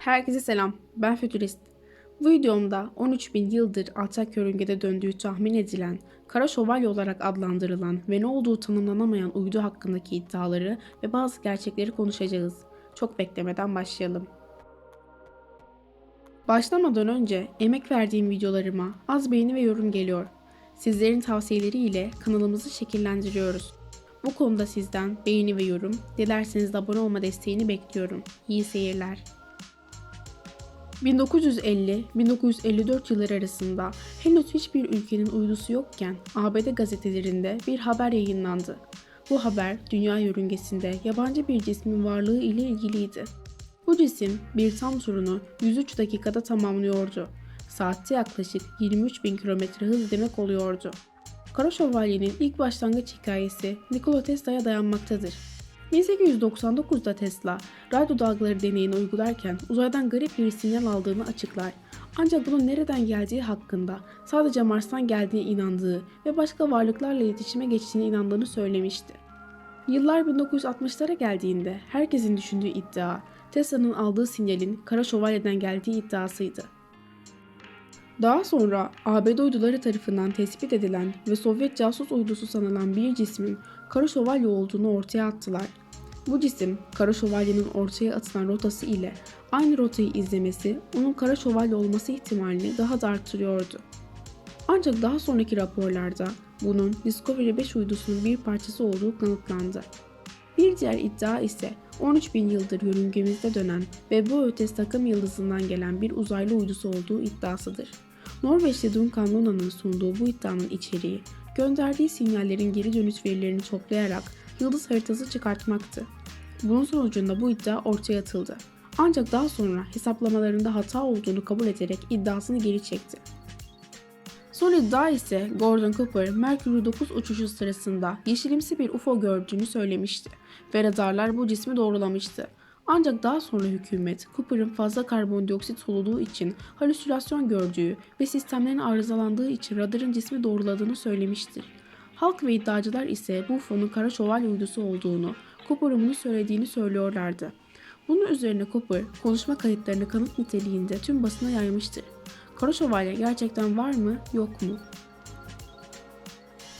Herkese selam, ben Fütürist. Bu videomda 13.000 yıldır alçak yörüngede döndüğü tahmin edilen, Kara Şövalye olarak adlandırılan ve ne olduğu tanımlanamayan uydu hakkındaki iddiaları ve bazı gerçekleri konuşacağız. Çok beklemeden başlayalım. Başlamadan önce emek verdiğim videolarıma az beğeni ve yorum geliyor. Sizlerin tavsiyeleriyle kanalımızı şekillendiriyoruz. Bu konuda sizden beğeni ve yorum, dilerseniz de abone olma desteğini bekliyorum. İyi seyirler. 1950-1954 yılları arasında henüz hiçbir ülkenin uydusu yokken ABD gazetelerinde bir haber yayınlandı. Bu haber dünya yörüngesinde yabancı bir cismin varlığı ile ilgiliydi. Bu cisim bir tam turunu 103 dakikada tamamlıyordu. Saatte yaklaşık 23 bin kilometre hız demek oluyordu. Kara Şövalye'nin ilk başlangıç hikayesi Nikola Tesla'ya dayanmaktadır. 1899'da Tesla, radyo dalgaları deneyini uygularken uzaydan garip bir sinyal aldığını açıklar. Ancak bunun nereden geldiği hakkında sadece Mars'tan geldiğine inandığı ve başka varlıklarla iletişime geçtiğine inandığını söylemişti. Yıllar 1960'lara geldiğinde herkesin düşündüğü iddia, Tesla'nın aldığı sinyalin Kara Şövalye'den geldiği iddiasıydı. Daha sonra ABD uyduları tarafından tespit edilen ve Sovyet casus uydusu sanılan bir cismin Kara Şövalye olduğunu ortaya attılar. Bu cisim Kara Şövalye'nin ortaya atılan rotası ile aynı rotayı izlemesi onun Kara Şövalye olması ihtimalini daha da arttırıyordu. Ancak daha sonraki raporlarda bunun Discovery 5 uydusunun bir parçası olduğu kanıtlandı. Bir diğer iddia ise 13 bin yıldır yörüngemizde dönen ve bu ötesi takım yıldızından gelen bir uzaylı uydusu olduğu iddiasıdır. Norveçli Duncan Luna'nın sunduğu bu iddianın içeriği, gönderdiği sinyallerin geri dönüş verilerini toplayarak yıldız haritası çıkartmaktı. Bunun sonucunda bu iddia ortaya atıldı. Ancak daha sonra hesaplamalarında hata olduğunu kabul ederek iddiasını geri çekti. Son iddia ise Gordon Cooper, Mercury 9 uçuşu sırasında yeşilimsi bir UFO gördüğünü söylemişti ve radarlar bu cismi doğrulamıştı. Ancak daha sonra hükümet Cooper'ın fazla karbondioksit soluduğu için halüsinasyon gördüğü ve sistemlerin arızalandığı için radarın cismi doğruladığını söylemiştir. Halk ve iddiacılar ise bu UFO'nun kara şövalye uydusu olduğunu, Cooper'ın bunu söylediğini söylüyorlardı. Bunun üzerine Cooper konuşma kayıtlarını kanıt niteliğinde tüm basına yaymıştır. Kara Şövalye gerçekten var mı, yok mu?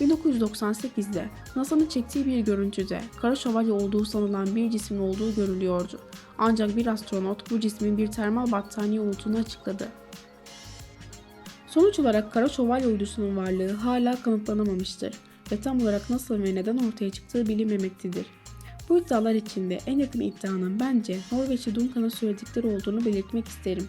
1998'de NASA'nın çektiği bir görüntüde Kara Şövalye olduğu sanılan bir cismin olduğu görülüyordu. Ancak bir astronot bu cismin bir termal battaniye olduğunu açıkladı. Sonuç olarak Kara Şövalye uydusunun varlığı hala kanıtlanamamıştır ve tam olarak nasıl ve neden ortaya çıktığı bilinmemektedir. Bu iddialar içinde en yakın iddianın bence Norveçli Duncan'a söyledikleri olduğunu belirtmek isterim.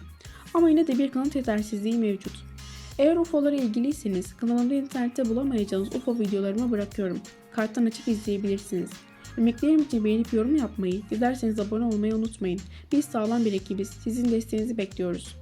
Ama yine de bir kanıt yetersizliği mevcut. Eğer UFO'lara ilgiliyseniz kanalımda internette bulamayacağınız UFO videolarımı bırakıyorum. Karttan açıp izleyebilirsiniz. Emeklerim için beğenip yorum yapmayı, dilerseniz abone olmayı unutmayın. Biz sağlam bir ekibiz. Sizin desteğinizi bekliyoruz.